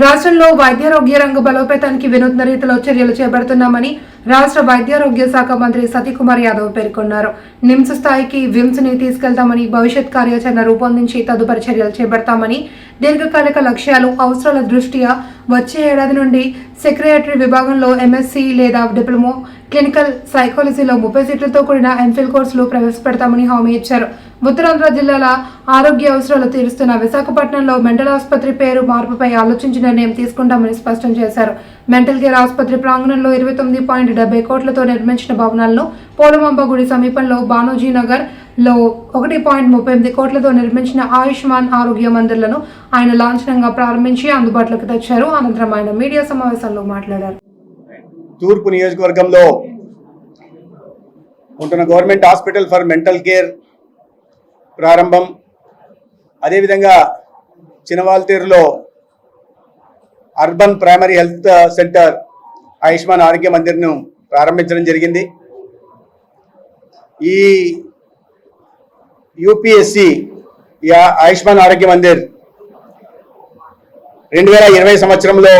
రాష్ట్రంలో వైద్యారోగ్య రంగ బలోపేతానికి వినూత్న రీతిలో చర్యలు చేపడుతున్నామని రాష్ట్ర వైద్యారోగ్య శాఖ మంత్రి సతీకుమార్ యాదవ్ పేర్కొన్నారు. నిమ్స్ స్థాయికి విమ్స్ని తీసుకెళ్తామని భవిష్యత్ కార్యాచరణ రూపొందించి తదుపరి చర్యలు చేపడతామని దీర్ఘకాలిక లక్ష్యాలు అవసరాల దృష్ట్యా వచ్చే ఏడాది నుండి సెక్రటరీ విభాగంలో ఎంఎస్సీ లేదా డిప్లొమో క్లినికల్ సైకాలజీలో ముప్పై సీట్లతో కూడిన ఎంఫిల్ కోర్సులు ప్రవేశపెడతామని హామీ ఇచ్చారు. ఉత్తరాంధ్ర జిల్లాల ఆరోగ్య అవసరాలు తీరుస్తున్న విశాఖపట్నంలో మెంటల్ ఆసుపత్రి పేరు మార్పుపై ఆలోచించి నిర్ణయం తీసుకుంటామని స్పష్టం చేశారు. మెంటల్ కేర్ ఆసుపత్రి ప్రాంగణంలో ఇరవై తొమ్మిది పాయింట్ డెబ్బై కోట్లతో నిర్మించిన భవనాలను పోలమాంబ గుడి సమీపంలో బానోజీ నగర్లో ఒకటి పాయింట్ ముప్పై ఎనిమిది కోట్లతో నిర్మించిన ఆయుష్మాన్ ఆరోగ్య మందిర్లను ఆయన లాంఛనంగా ప్రారంభించి అందుబాటులోకి తెచ్చారు. అనంతరం ఆయన మీడియా సమావేశంలో మాట్లాడారు. తూర్పు నియోజకవర్గంలో ఉంటున్న government hospital for mental care ప్రారంభం. అదేవిధంగా చినవాల్తీరులో urban primary health centre Ayushman Arogya మందిర్ను ప్రారంభించడం జరిగింది. ఈ యూపీఎస్సి ఈ ఆయుష్మాన్ ఆరోగ్య మందిర్ రెండు వేల ఇరవై సంవత్సరంలో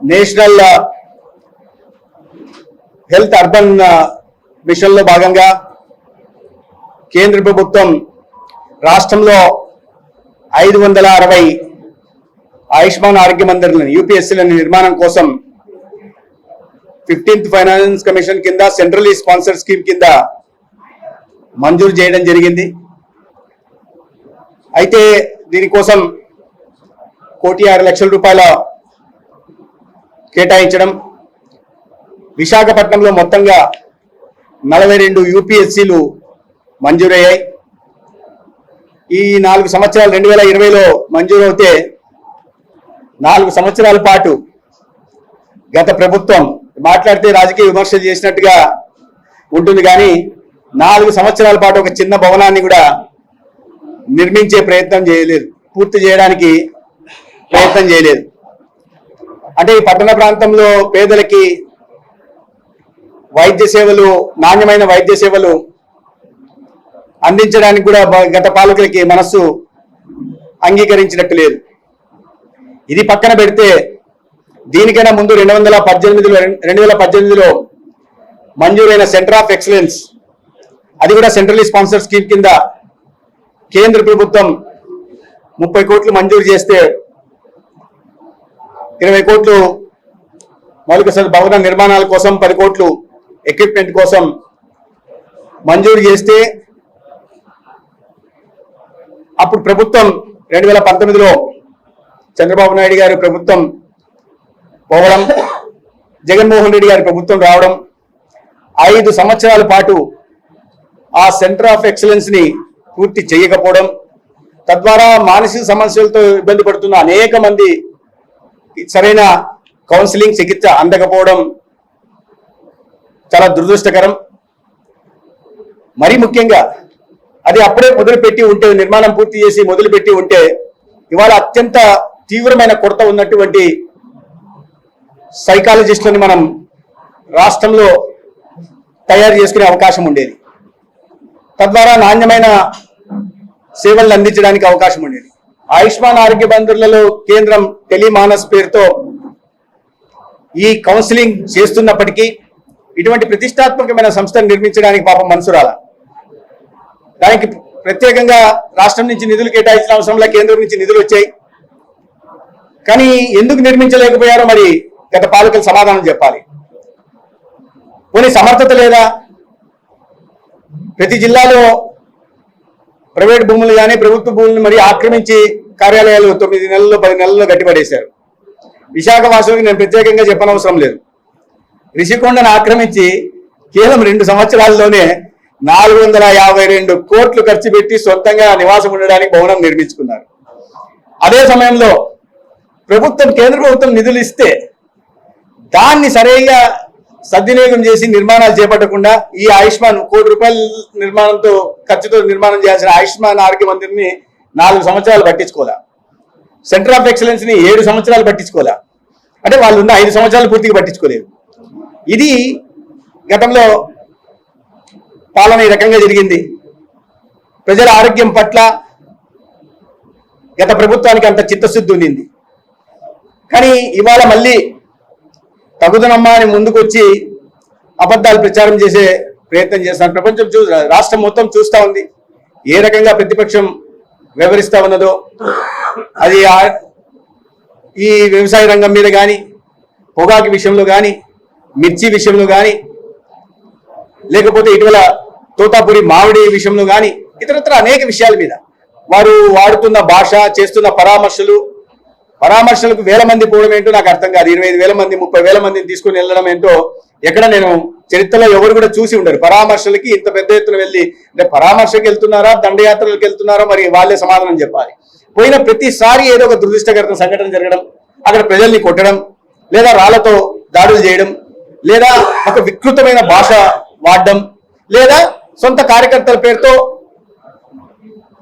నేషనల్ హెల్త్ అర్బన్ మిషన్లో భాగంగా కేంద్ర ప్రభుత్వం రాష్ట్రంలో ఐదు వందల అరవై ఆయుష్మాన్ ఆరోగ్య మందిర్లను యూపీఎస్సీల నిర్మాణం కోసం ఫిఫ్టీన్త్ ఫైనాన్స్ కమిషన్ కింద సెంట్రలీ స్పాన్సర్ స్కీమ్ కింద మంజూరు చేయడం జరిగింది. అయితే దీనికోసం కోటి ఆరు లక్షల రూపాయల కేటాయించడం విశాఖపట్నంలో మొత్తంగా నలభై రెండు యూపీఎస్సీలు మంజూరయ్యాయి. ఈ నాలుగు సంవత్సరాలు రెండు వేల ఇరవైలో మంజూరవుతే నాలుగు సంవత్సరాల పాటు గత ప్రభుత్వం మాట్లాడితే రాజకీయ విమర్శలు చేసినట్టుగా ఉంటుంది కానీ నాలుగు సంవత్సరాల పాటు ఒక చిన్న భవనాన్ని కూడా నిర్మించే ప్రయత్నం చేయలేదు. పూర్తి చేయడానికి ప్రయత్నం చేయలేదు. అంటే ఈ పట్టణ ప్రాంతంలో పేదలకి వైద్య సేవలు నాణ్యమైన వైద్య సేవలు అందించడానికి కూడా గత పాలకులకి మనస్సు అంగీకరించినట్టు లేదు. ఇది పక్కన పెడితే దీనికైనా ముందు రెండు వందల పద్దెనిమిదిలో రెండు వేల పద్దెనిమిదిలో మంజూరైన సెంటర్ ఆఫ్ ఎక్సలెన్స్ అది కూడా సెంట్రల్ స్పాన్సర్ స్కీమ్ కింద కేంద్ర ప్రభుత్వం ముప్పై కోట్లు మంజూరు చేస్తే ఇరవై కోట్లు మౌలిక సదు భవన నిర్మాణాల కోసం పది కోట్లు ఎక్విప్మెంట్ కోసం మంజూరు చేస్తే అప్పుడు ప్రభుత్వం రెండు వేల పంతొమ్మిదిలో చంద్రబాబు నాయుడు గారి ప్రభుత్వం పోవడం జగన్మోహన్ రెడ్డి గారి ప్రభుత్వం రావడం ఐదు సంవత్సరాల పాటు ఆ సెంటర్ ఆఫ్ ఎక్సలెన్స్ని పూర్తి చేయకపోవడం తద్వారా మానసిక సమస్యలతో ఇబ్బంది పడుతున్న అనేక మంది సరైన కౌన్సిలింగ్ చికిత్స అందకపోవడం చాలా దురదృష్టకరం. మరీ ముఖ్యంగా అది అప్పుడే మొదలుపెట్టి ఉంటే నిర్మాణం పూర్తి చేసి మొదలుపెట్టి ఉంటే ఇవాళ అత్యంత తీవ్రమైన కొరత ఉన్నటువంటి సైకాలజిస్టులని మనం రాష్ట్రంలో తయారు చేసుకునే అవకాశం ఉండేది. తద్వారా నాణ్యమైన సేవలను అందించడానికి అవకాశం ఉండేది. ఆయుష్మాన్ ఆరోగ్య బంధువులలో కేంద్రం టెలిమానస్ పేరుతో ఈ కౌన్సిలింగ్ చేస్తున్నప్పటికీ ఇటువంటి ప్రతిష్టాత్మకమైన సంస్థను నిర్మించడానికి పాపం మనసురాల దానికి ప్రత్యేకంగా రాష్ట్రం నుంచి నిధులు కేటాయించిన అవసరంలో కేంద్రం నుంచి నిధులు వచ్చాయి. కానీ ఎందుకు నిర్మించలేకపోయారో మరి గత పాలకులు సమాధానం చెప్పాలి. పోనీ సమర్థత లేదా? ప్రతి జిల్లాలో ప్రైవేట్ భూములు కానీ ప్రభుత్వ భూములను మరి ఆక్రమించి కార్యాలయాలు తొమ్మిది నెలల్లో పది నెలల్లో గట్టిపడేశారు. విశాఖ వాసులకు నేను ప్రత్యేకంగా చెప్పనవసరం లేదు. రిషికొండను ఆక్రమించి కేవలం రెండు సంవత్సరాల్లోనే నాలుగు వందల యాభై రెండు కోట్లు ఖర్చు పెట్టి సొంతంగా నివాసం ఉండడానికి భవనం నిర్మించుకున్నారు. అదే సమయంలో ప్రభుత్వం కేంద్ర ప్రభుత్వం నిధులు ఇస్తే దాన్ని సరిగా సద్వినియోగం చేసి నిర్మాణాలు చేపట్టకుండా ఈ ఆయుష్మాన్ కోటి రూపాయల నిర్మాణంతో ఖర్చుతో నిర్మాణం చేయాల్సిన ఆయుష్మాన్ ఆరోగ్య మందిర్ని నాలుగు సంవత్సరాలు పట్టించుకోలే. సెంటర్ ఆఫ్ ఎక్సలెన్స్ని ఏడు సంవత్సరాలు పట్టించుకోలే. అంటే వాళ్ళు ఉన్న ఐదు సంవత్సరాలు పూర్తిగా పట్టించుకోలేదు. ఇది గతంలో పాలన ఈ రకంగా జరిగింది. ప్రజల ఆరోగ్యం పట్ల గత ప్రభుత్వానికి అంత చిత్తశుద్ధి ఉండింది. కానీ ఇవాళ మళ్ళీ తగుదనమ్మా అని ముందుకొచ్చి అబద్ధాలు ప్రచారం చేసే ప్రయత్నం చేస్తున్నారు. ప్రపంచం చూ రాష్ట్రం మొత్తం చూస్తూ ఉంది. ఏ రకంగా ప్రతిపక్షం వివరిస్తా ఉన్నదో అది ఈ వ్యవసాయ రంగం మీద కానీ పొగాకు విషయంలో కానీ మిర్చి విషయంలో కానీ లేకపోతే ఇటీవల తోతాపురి మామిడి విషయంలో కానీ ఇతరత్ర అనేక విషయాల మీద వారు వాడుతున్న భాష చేస్తున్న పరామర్శలు పరామర్శలకు వేల మంది పోవడం ఏంటో నాకు అర్థం కాదు. ఇరవై ఐదు వేల మంది ముప్పై వేల మందిని తీసుకుని వెళ్ళడం ఏంటో ఎక్కడ నేను చరిత్రలో ఎవరు కూడా చూసి ఉండరు. పరామర్శలకి ఇంత పెద్ద ఎత్తున వెళ్ళి అంటే పరామర్శకి వెళ్తున్నారా దండయాత్రలకు వెళ్తున్నారా మరి వాళ్ళే సమాధానం చెప్పాలి. పోయిన ప్రతిసారి ఏదో ఒక దురదృష్టకర సంఘటన జరగడం అక్కడ ప్రజల్ని కొట్టడం లేదా రాళ్ళతో దాడులు చేయడం లేదా ఒక వికృతమైన భాష వాడడం లేదా సొంత కార్యకర్తల పేరుతో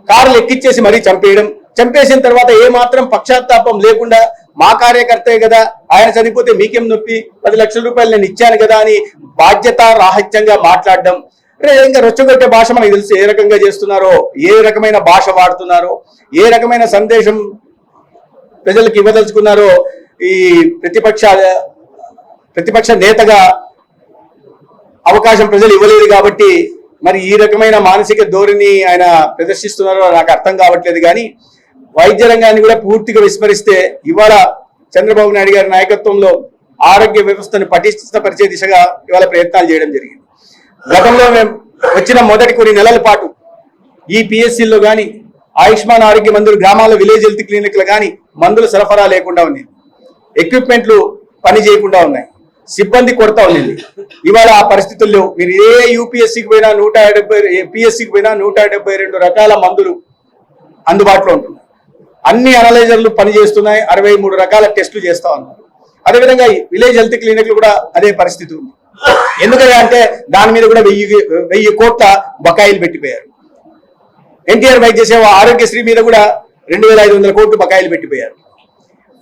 కార్లు ఎక్కిచ్చేసి మరీ చంపేయడం చంపేసిన తర్వాత ఏ మాత్రం పక్షాత్తాపం లేకుండా మా కార్యకర్తే కదా ఆయన చనిపోతే మీకేం నొప్పి? పది లక్షల రూపాయలు నేను ఇచ్చాను కదా అని బాధ్యత రాహిత్యంగా మాట్లాడడం. ఇంకా రొచ్చగొట్టే భాష మనకు తెలుసు ఏ రకంగా చేస్తున్నారో ఏ రకమైన భాష వాడుతున్నారో ఏ రకమైన సందేశం ప్రజలకు ఇవ్వదలుచుకున్నారో ఈ ప్రతిపక్ష ప్రతిపక్ష నేతగా అవకాశం ప్రజలు ఇవ్వలేదు కాబట్టి మరి ఈ రకమైన మానసిక ధోరణి ఆయన ప్రదర్శిస్తున్నారో నాకు అర్థం కావట్లేదు కానీ వైద్య రంగాన్ని కూడా పూర్తిగా విస్మరిస్తే ఇవాళ చంద్రబాబు నాయుడు గారి నాయకత్వంలో ఆరోగ్య వ్యవస్థను పటిష్టపరిచే దిశగా ఇవాళ ప్రయత్నాలు చేయడం జరిగింది. గతంలో మేము వచ్చిన మొదటి కొన్ని నెలల పాటు ఈ పిఎస్సీల్లో కానీ ఆయుష్మాన్ ఆరోగ్య మందులు గ్రామాల విలేజ్ హెల్త్ క్లినిక్లు కానీ మందుల సరఫరా లేకుండా ఉంది ఎక్విప్మెంట్లు పని చేయకుండా ఉన్నాయి. సిబ్బంది కొరత ఉంది ఇవాళ ఆ పరిస్థితుల్లో మీరు ఏ యూపీఎస్సీకి పోయినా నూట డెబ్బై పిఎస్సికి పోయినా నూట డెబ్బై రెండు రకాల మందులు అందుబాటులో ఉంటున్నాయి. అన్ని అనలైజర్లు పనిచేస్తున్నాయి. అరవై మూడు రకాల టెస్టులు చేస్తా ఉన్నారు. అదేవిధంగా విలేజ్ హెల్త్ క్లినిక్లు కూడా అదే పరిస్థితి ఉంది. ఎందుకంటే అంటే దాని మీద కూడా వెయ్యి వెయ్యి కోట్ల బకాయిలు పెట్టిపోయారు. ఎన్టీఆర్ వైద్య సేవ ఆరోగ్యశ్రీ మీద కూడా రెండు వేల ఐదు వందల కోట్లు బకాయిలు పెట్టిపోయారు.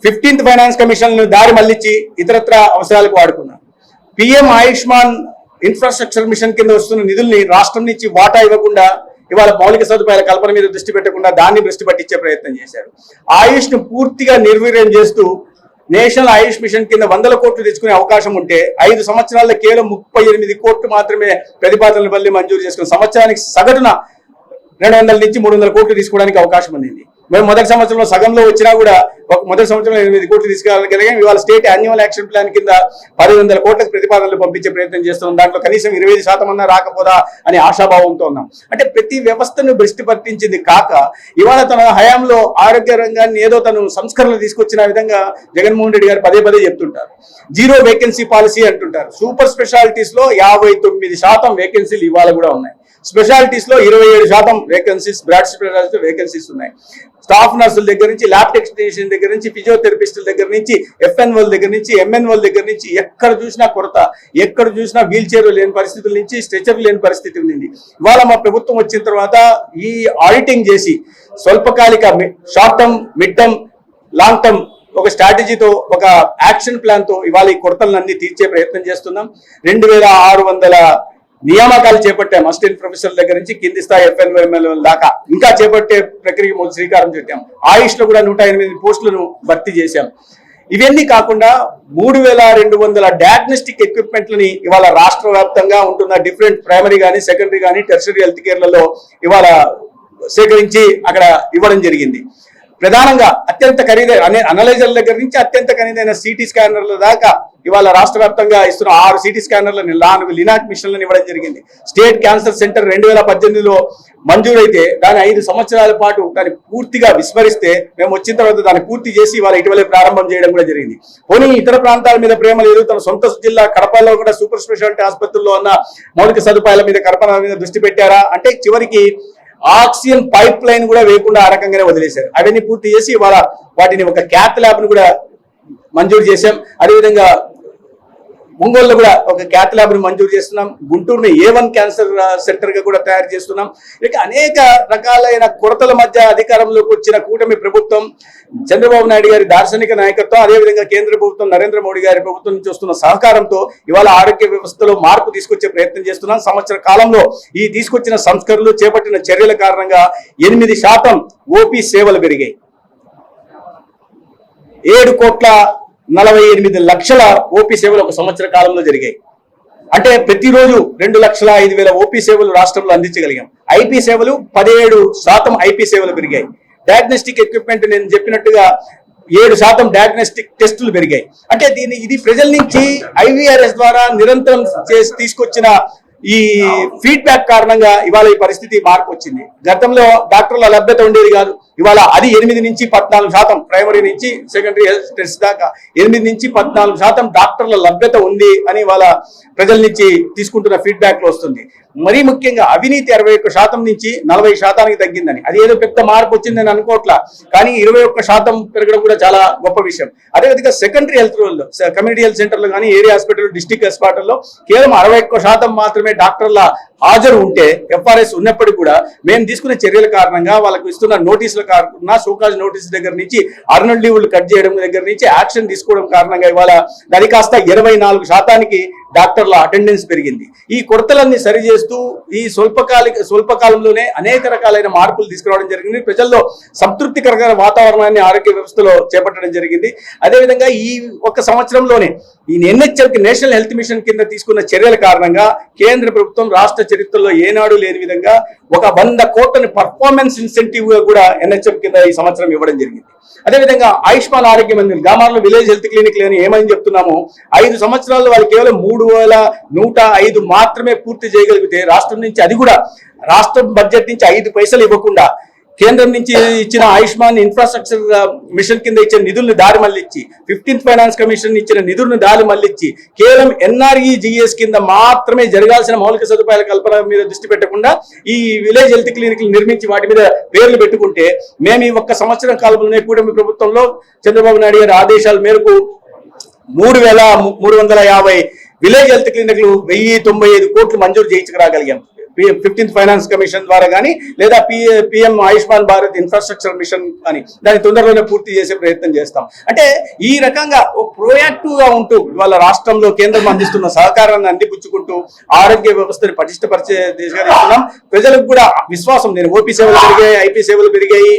ఫిఫ్టీన్త్ ఫైనాన్స్ కమిషన్ దారి మళ్ళించి ఇతరత్ర అవసరాలకు వాడుకున్నారు. పిఎం ఆయుష్మాన్ ఇన్ఫ్రాస్ట్రక్చర్ మిషన్ కింద వస్తున్న నిధుల్ని రాష్ట్రం నుంచి వాటా ఇవ్వకుండా ఇవాళ మౌలిక సదుపాయాల కల్పన మీద దృష్టి పెట్టకుండా దాన్ని దృష్టి పట్టించే ప్రయత్నం చేశారు. ఆయుష్ను పూర్తిగా నిర్వీర్యం చేస్తూ నేషనల్ ఆయుష్ మిషన్ కింద వందల కోట్లు తెచ్చుకునే అవకాశం ఉంటే ఐదు సంవత్సరాల్లో కేవలం ముప్పై ఎనిమిది కోట్లు మాత్రమే ప్రతిపాదనలు మళ్ళీ మంజూరు చేసుకుని సంవత్సరానికి సగటున రెండు వందల నుంచి మూడు వందల కోట్లు తీసుకోవడానికి అవకాశం ఉంది మేము మొదటి సంవత్సరంలో సగంలో వచ్చినా కూడా ఒక మొదటి సంవత్సరంలో ఎనిమిది కోట్లు తీసుకురాగలిగాం ఇవాళ స్టేట్ యాన్యువల్ యాక్షన్ ప్లాన్ కింద పది వందల కోట్లకు ప్రతిపాదనలు పంపించే ప్రయత్నం చేస్తున్నాం. దాంట్లో కనీసం ఇరవై శాతం అన్నా రాకపోదా అని ఆశాభావంతో ఉన్నాం. అంటే ప్రతి వ్యవస్థను భ్రష్టి పట్టించింది కాక ఇవాళ తన హయాంలో ఆరోగ్య రంగాన్ని ఏదో తను సంస్కరణలు తీసుకొచ్చిన విధంగా జగన్మోహన్ రెడ్డి గారు పదే పదే చెప్తుంటారు. జీరో వేకెన్సీ పాలసీ అంటుంటారు. సూపర్ స్పెషాలిటీస్లో యాభై తొమ్మిది శాతం వేకెన్సీలు ఇవాళ కూడా ఉన్నాయి. స్పెషాలిటీస్లో ఇరవై ఏడు శాతం వేకెన్సీస్ బ్రాడ్ స్పెషాలిటీ వేకెన్సీస్ ఉన్నాయి. స్టాఫ్ నర్సుల దగ్గర నుంచి ల్యాబ్ టెక్నీషియన్ దగ్గర నుంచి ఫిజియోథెరపిస్టుల దగ్గర నుంచి ఎఫ్ఎన్ఓల దగ్గర నుంచి ఎంఎన్ఓల దగ్గర నుంచి ఎక్కడ చూసినా కొరత ఎక్కడ చూసినా వీల్ చైర్ లేని పరిస్థితుల నుంచి స్ట్రెచర్ లేని పరిస్థితి ఉంది ఇవాళ మా ప్రభుత్వం వచ్చిన తర్వాత ఈ ఆడిటింగ్ చేసి స్వల్పకాలిక short term mid term long term ఒక స్ట్రాటజీతో ఒక యాక్షన్ ప్లాన్తో ఇవాళ ఈ కొరతలన్నీ తీర్చే ప్రయత్నం చేస్తున్నాం. రెండు వేల ఆరు వందల నియామకాలు చేపట్టాం అసిస్టెంట్ ప్రొఫెసర్ దగ్గర నుంచి కింది స్థాయి ఎఫ్ఎన్ఎంఎల్ దాకా ఇంకా చేపట్టే ప్రక్రియ శ్రీకారం చుట్టాం. ఆయుష్లో కూడా నూట ఎనిమిది పోస్టులను భర్తీ చేశాం. ఇవన్నీ కాకుండా మూడు వేల రెండు వందల డయాగ్నోస్టిక్ ఎక్విప్మెంట్లని ఇవాళ రాష్ట్ర వ్యాప్తంగా ఉంటున్న డిఫరెంట్ ప్రైమరీ కానీ సెకండరీ కానీ టెర్సరీ హెల్త్ కేర్లలో ఇవాళ సేకరించి అక్కడ ఇవ్వడం జరిగింది. ప్రధానంగా అత్యంత ఖరీదైన అనే అనలైజర్ల దగ్గర నుంచి అత్యంత ఖరీదైన సిటీ స్కానర్ల దాకా ఇవాళ రాష్ట్ర వ్యాప్తంగా ఇస్తున్న ఆరు సిటీ స్కానర్లను నాలుగు లినాక్ మిషన్లను ఇవ్వడం జరిగింది. స్టేట్ క్యాన్సర్ సెంటర్ రెండు వేల పద్దెనిమిదిలో మంజూరైతే దాని ఐదు సంవత్సరాల పాటు దాన్ని పూర్తిగా విస్మరిస్తే మేము వచ్చిన తర్వాత దాన్ని పూర్తి చేసి ఇవాళ ఇటీవలే ప్రారంభం చేయడం కూడా జరిగింది. పోనీ ఇతర ప్రాంతాల మీద ప్రేమ లేదు తన సొంత జిల్లా కడపలో కూడా సూపర్ స్పెషాలిటీ ఆసుపత్రుల్లో ఉన్న మౌలిక సదుపాయాల మీద కడప మీద దృష్టి పెట్టారా? అంటే చివరికి ఆక్సిజన్ పైప్ లైన్ కూడా వేయకుండా ఆ రకంగానే వదిలేశారు. అవన్నీ పూర్తి చేసి ఇవాళ వాటిని ఒక క్యాత్ ల్యాబ్ను కూడా మంజూరు చేశాం. అదేవిధంగా ఒంగోలులో కూడా ఒక క్యాత్ ల్యాబ్ని మంజూరు చేస్తున్నాం. గుంటూరుని ఏ వన్ క్యాన్సర్ సెంటర్గా కూడా తయారు చేస్తున్నాం. ఇక అనేక రకాలైన కొరతల మధ్య అధికారంలోకి వచ్చిన కూటమి ప్రభుత్వం చంద్రబాబు నాయుడు గారి దార్శనిక నాయకత్వం అదేవిధంగా కేంద్ర ప్రభుత్వం నరేంద్ర మోడీ గారి ప్రభుత్వం నుంచి వస్తున్న సహకారంతో ఇవాళ ఆరోగ్య వ్యవస్థలో మార్పు తీసుకొచ్చే ప్రయత్నం చేస్తున్నాం. సంవత్సర కాలంలో ఈ తీసుకొచ్చిన సంస్కరణలు చేపట్టిన చర్యల కారణంగా ఎనిమిది శాతం ఓపీ సేవలు పెరిగాయి. ఏడు కోట్ల నలభై ఎనిమిది లక్షల ఓపీ సేవలు ఒక సంవత్సర కాలంలో జరిగాయి. అంటే ప్రతిరోజు రెండు లక్షల ఐదు వేల ఓపీ సేవలు రాష్ట్రంలో అందించగలిగాం. ఐపీ సేవలు పదిహేడు శాతం ఐపీ సేవలు పెరిగాయి. డయాగ్నోస్టిక్ ఎక్విప్మెంట్ నేను చెప్పినట్టుగా ఏడు శాతం డయాగ్నోస్టిక్ టెస్టులు పెరిగాయి. అంటే దీన్ని ఇది ప్రజల నుంచి ఐవీఆర్ఎస్ ద్వారా నిరంతరం చేసి తీసుకొచ్చిన ఈ ఫీడ్బ్యాక్ కారణంగా ఇవాళ ఈ పరిస్థితి మార్పు వచ్చింది గతంలో డాక్టర్ల లభ్యత ఉండేది కాదు. ఇవాళ అది ఎనిమిది నుంచి పద్నాలుగు శాతం. ప్రైమరీ నుంచి సెకండరీ హెల్త్ టెస్ట్ దాకా ఎనిమిది నుంచి పద్నాలుగు శాతం డాక్టర్ల లభ్యత ఉంది అని ఇవాళ ప్రజల నుంచి తీసుకుంటున్న ఫీడ్బ్యాక్లో వస్తుంది. మరీ ముఖ్యంగా అవినీతి అరవై ఒక్క శాతం నుంచి నలభై శాతానికి తగ్గిందని. అది ఏదో పెద్ద మార్పు వచ్చిందని అనుకోవట్లా. కానీ ఇరవై ఒక్క శాతం పెరగడం కూడా చాలా గొప్ప విషయం. అదేవిధంగా సెకండరీ హెల్త్ రోల్లో కమ్యూనిటీ హెల్త్ సెంటర్లో కానీ ఏరియా హాస్పిటల్ డిస్టిక్ హాస్పిటల్లో కేవలం అరవై ఒక్క శాతం మాత్రమే డాక్టర్ల హాజరు ఉంటే ఎఫ్ఆర్ఎస్ ఉన్నప్పటికీ కూడా మేము తీసుకునే చర్యల కారణంగా వాళ్ళకు ఇస్తున్న నోటీసుల కారణంగా షోకాజ్ నోటీస్ దగ్గర నుంచి అర్నల్ లీవులు కట్ చేయడం దగ్గర నుంచి యాక్షన్ తీసుకోవడం కారణంగా ఇవాళ దాని కాస్త ఇరవై నాలుగు శాతానికి డాక్టర్ల అటెండెన్స్ పెరిగింది. ఈ కొరతలన్నీ సరిచేస్తూ ఈ స్వల్పకాలిక స్వల్పకాలంలోనే అనేక రకాలైన మార్పులు తీసుకురావడం జరిగింది. ప్రజల్లో సంతృప్తికరమైన వాతావరణాన్ని ఆరోగ్య వ్యవస్థలో చేపట్టడం జరిగింది. అదేవిధంగా ఈ ఒక సంవత్సరంలోనే ఈ ఎన్హెచ్ఎల్కి నేషనల్ హెల్త్ మిషన్ కింద తీసుకున్న చర్యల కారణంగా కేంద్ర ప్రభుత్వం రాష్ట్ర చరిత్రలో ఏనాడు లేని విధంగా ఒక వంద కోట్లని పర్ఫార్మెన్స్ ఇన్సెంటివ్గా కూడా ఎన్హెచ్ఎం కింద ఈ సంవత్సరం ఇవ్వడం జరిగింది. అదేవిధంగా ఆయుష్మాన్ ఆరోగ్య మందిర్ గ్రామాల్లో విలేజ్ హెల్త్ క్లినిక్ లేని ఏమని చెప్తున్నాము ఐదు సంవత్సరాల్లో వాళ్ళు కేవలం మూడు వేల నూట ఐదు మాత్రమే పూర్తి చేయగలిగితే రాష్ట్రం నుంచి అది కూడా రాష్ట్రం బడ్జెట్ నుంచి ఐదు పైసలు ఇవ్వకుండా కేంద్రం నుంచి ఇచ్చిన ఆయుష్మాన్ ఇన్ఫ్రాస్ట్రక్చర్ మిషన్ కింద ఇచ్చిన నిధులను దారి మళ్ళిచ్చి ఫిఫ్టీన్త్ ఫైనాన్స్ కమిషన్ ఇచ్చిన నిధులను దారి మళ్ళిచ్చి కేవలం ఎన్ఆర్ఈ జిఎస్ కింద మాత్రమే జరగాల్సిన మౌలిక సదుపాయాల కల్పన మీద దృష్టి పెట్టకుండా ఈ విలేజ్ హెల్త్ క్లినిక్లు నిర్మించి వాటి మీద పేర్లు పెట్టుకుంటే మేము ఈ ఒక్క సంవత్సరం కాలంలోనే కూటమి ప్రభుత్వంలో చంద్రబాబు నాయుడు గారి ఆదేశాల మేరకు మూడు వేల మూడు వందల యాభై విలేజ్ హెల్త్ క్లినిక్లు వెయ్యి తొంభై ఐదు కోట్లు మంజూరు పిఎం ఫిఫ్టీన్త్ ఫైనాన్స్ కమిషన్ ద్వారా కానీ లేదా PM Ayushman Bharat infrastructure mission కానీ దాన్ని తొందరలోనే పూర్తి చేసే ప్రయత్నం చేస్తాం. అంటే ఈ రకంగా ఓ ప్రోయాక్టివ్గా ఉంటూ ఇవాళ రాష్ట్రంలో కేంద్రం అందిస్తున్న సహకారాన్ని అందిపుచ్చుకుంటూ ఆరోగ్య వ్యవస్థని పటిష్టపరిచే దిశగా ప్రజలకు కూడా విశ్వాసం నేను ఓపీ సేవలు పెరిగాయి ఐపీ సేవలు పెరిగాయి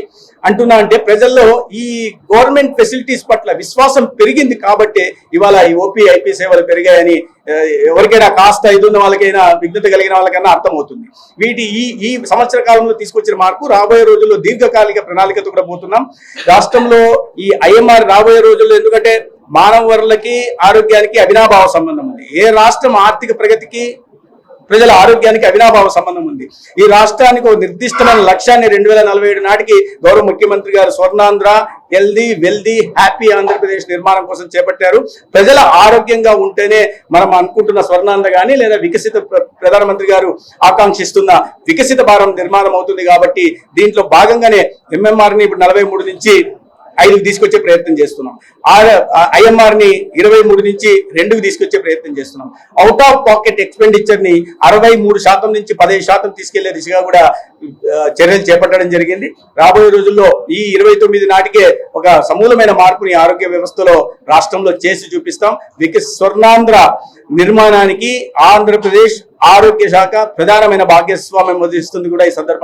అంటున్నా అంటే ప్రజల్లో ఈ గవర్నమెంట్ ఫెసిలిటీస్ పట్ల విశ్వాసం పెరిగింది కాబట్టి ఇవాళ ఈ ఓపీ ఐపీ సేవలు పెరిగాయని ఎవరికైనా కాస్త ఐదు ఉన్న వాళ్ళకైనా విఘ్నత కలిగిన వాళ్ళకైనా అర్థమవుతుంది. వీటి ఈ ఈ సంవత్సర కాలంలో తీసుకొచ్చిన మార్పు రాబోయే రోజుల్లో దీర్ఘకాలిక ప్రణాళికతో కూడా పోతున్నాం. రాష్ట్రంలో ఈ ఐఎంఆర్ రాబోయే రోజుల్లో ఎందుకంటే మానవ వనరులకి ఆరోగ్యానికి అభినాభావ సంబంధం ఉంది. ఏ రాష్ట్రం ఆర్థిక ప్రగతికి ప్రజల ఆరోగ్యానికి అవినాభావ సంబంధం ఉంది. ఈ రాష్ట్రానికి ఒక నిర్దిష్టమైన లక్ష్యాన్ని రెండు వేల నలభై ఏడు నాటికి గౌరవ ముఖ్యమంత్రి గారు Swarnandhra healthy wealthy happy Andhra Pradesh నిర్మాణం కోసం చేపట్టారు. ప్రజల ఆరోగ్యంగా ఉంటేనే మనం అనుకుంటున్న స్వర్ణాంధ్ర కానీ లేదా వికసిత ప్ర- ప్రధానమంత్రి గారు ఆకాంక్షిస్తున్న వికసిత భారం నిర్మాణం అవుతుంది కాబట్టి దీంట్లో భాగంగానే ఎంఎంఆర్ని ఇప్పుడు నలభై మూడు నుంచి ఐదుకు తీసుకొచ్చే ప్రయత్నం చేస్తున్నాం. ఐఎంఆర్ని ఇరవై మూడు నుంచి రెండుకి తీసుకొచ్చే ప్రయత్నం చేస్తున్నాం. అవుట్ ఆఫ్ పాకెట్ ఎక్స్పెండిచర్ని అరవై మూడు శాతం నుంచి పదిహేను శాతం తీసుకెళ్ళే దిశగా కూడా చర్యలు చేపట్టడం జరిగింది. రాబోయే రోజుల్లో ఈ ఇరవై తొమ్మిది నాటికే ఒక సమూలమైన మార్పుని ఆరోగ్య వ్యవస్థలో రాష్ట్రంలో చేసి చూపిస్తాం. విక స్వర్ణాంధ్ర నిర్మాణానికి ఆంధ్రప్రదేశ్ ఆరోగ్య శాఖ ప్రధానమైన భాగ్యస్వామ్యం వదిలిస్తుంది కూడా ఈ సందర్భంగా